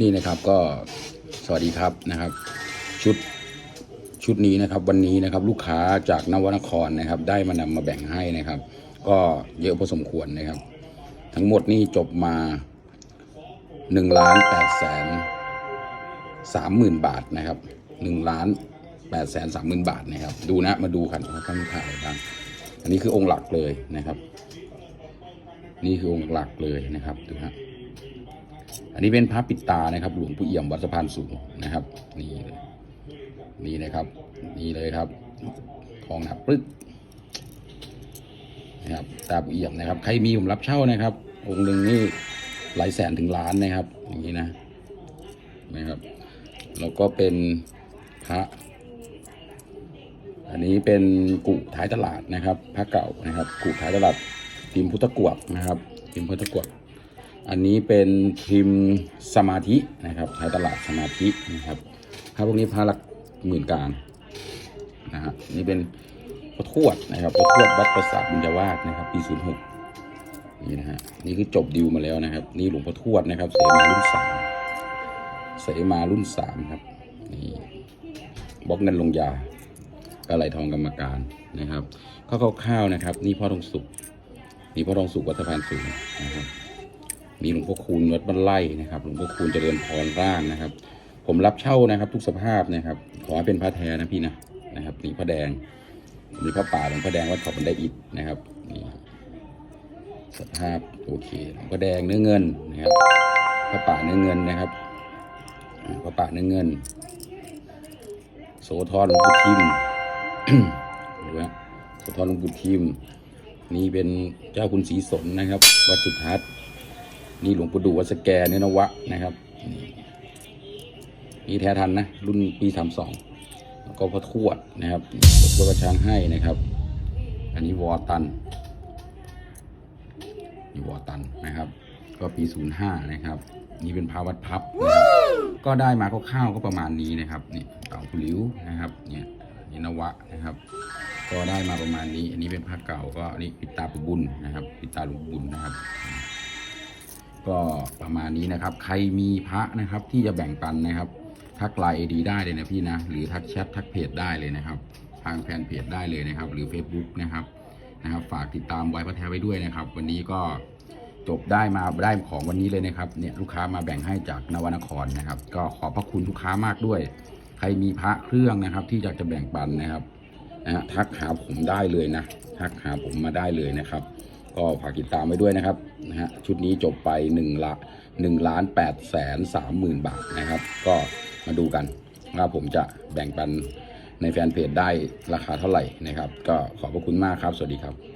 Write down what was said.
นี่นะครับก็สวัสดีครับนะครับ ชุดชุดนี้นะครับวันนี้นะครับลูกค้าจากนวนครนะครับ ได้มานำมาแบ่งให้นะครับ ก็เยอะพอสมควรนะครับ ทั้งหมดนี่จบมาหนึ่งล้านแปดแสนสามหมื่นบาทนะครับหนึ่งล้านแปดแสนสามหมื่นบาทนะครับ ดูนะมาดูกันว่าต้องถ่ายอะไรบ้างอันนี้คือองค์หลักเลยนะครับ นี่คือองค์หลักเลยนะครับดูฮะ อันนี้เป็นพระปิดตานะครับหลวงปู่เอี่ยมวัดสะพานสูงนะครับ นี่เลยนี่นะครับ นี่เลยครับทองหนักปึ๊กนะครับตาปู่เอี่ยมนะครับ ใครมีผมรับเช่านะครับ องค์หนึ่งนี่หลายแสนถึงล้านนะครับ อย่างนี้นะนะครับแล้วก็เป็นพระ อันนี้เป็นกุท้ายตลาดนะครับ พระเก่านะครับกุท้ายตลาดพิมพ์พุทธกวกนะครับพิมพ์พุทธกวก อันนี้เป็นพิมพ์สมาธินะครับท้ายตลาดสมาธินะครับพระพวกนี้พระหลักหมื่นกลางนะฮะนี่เป็นพระทวดนะครับพระทวดวัดประสาทบุญญาวาสนะครับปี06นี่นะฮะนี่คือจบดิวมาแล้วนะครับ นี่หลวงพ่อทวดนะครับ เสมารุ่นสามเสมารุ่นสามครับนี่บล็อกเงินลงยากระไหลทองกรรมการนะครับข้าวข้าวนะครับ นี่พ่อทองสุขนี่พ่อทองสุขวัดสะพานสูงนะครับ มีหลวงพ่อคูณวัดบ้านไร่นะครับหลวงพ่อคูณเจริญพรร่างนะครับ ผมรับเช่านะครับ ทุกสภาพนะครับ ขอให้เป็นพระแท้นะพี่นะนะครับนี่พระแดงมีพระป่าหลวงพ่อแดงวัดเขาบันไดอิฐนะครับนี่สภาพโอเคหลวงพ่อแดงเนื้อเงินนะครับพระป่าเนื้อเงินนะครับพระป่าเนื้อเงิน โสธรหลวงปู่ทิมดูนะโสธรหลวงปู่ทิมนี่เป็นเจ้าคุณศรีสนนะครับ วัดสุทัศน์ นี่หลวงปู่ดูวัดสแกเนนวะนะครับนี่แท้ทันนะ รุ่นปีสามสองแล้วก็พระทวดนะครับพระทวดกระช้างให้นะครับ อันนี้วอตันนี่วอตันนะครับ ก็ปีศูนย์ห้านะครับ นี่เป็นพาวัดพับนะก็ได้มาคร่าวๆก็ประมาณนี้นะครับนี่เต่าปุลิวนะครับ เนี่ยนี่นวะนะครับ ก็ได้มาประมาณนี้ อันนี้เป็นผ้าเก่าก็นี่ปิดตาปู่บุญนะครับ ปิดตาหลวงปุญนะครับ ก็ประมาณนี้นะครับ ใครมีพระนะครับที่จะแบ่งปันนะครับ ทักไลน์ดีได้เลยนะพี่นะ หรือทักแชททักเพจได้เลยนะครับ ทางแฟนเพจได้เลยนะครับ หรือ Facebook นะครับนะครับ ฝากติดตามไว้พระแท้ไว้ด้วยนะครับ วันนี้ก็จบได้มาได้ของวันนี้เลยนะครับเนี่ยลูกค้ามาแบ่งให้จากนวนครนะครับ ก็ขอบพระคุณลูกค้ามากด้วย ใครมีพระเครื่องนะครับ ที่อยากจะแบ่งปันนะครับนะฮะทักหาผมได้เลยนะทักหาผมมาได้เลยนะครับ ก็ฝากติดตามไว้ด้วยนะครับ นะฮะชุดนี้จบไป1ละ1ล้าน8แสน3หมื่นบาทนะครับ ก็มาดูกันว่าผมจะแบ่งปันในแฟนเพจได้ราคาเท่าไหร่นะครับ ก็ขอบพระคุณมากครับ สวัสดีครับ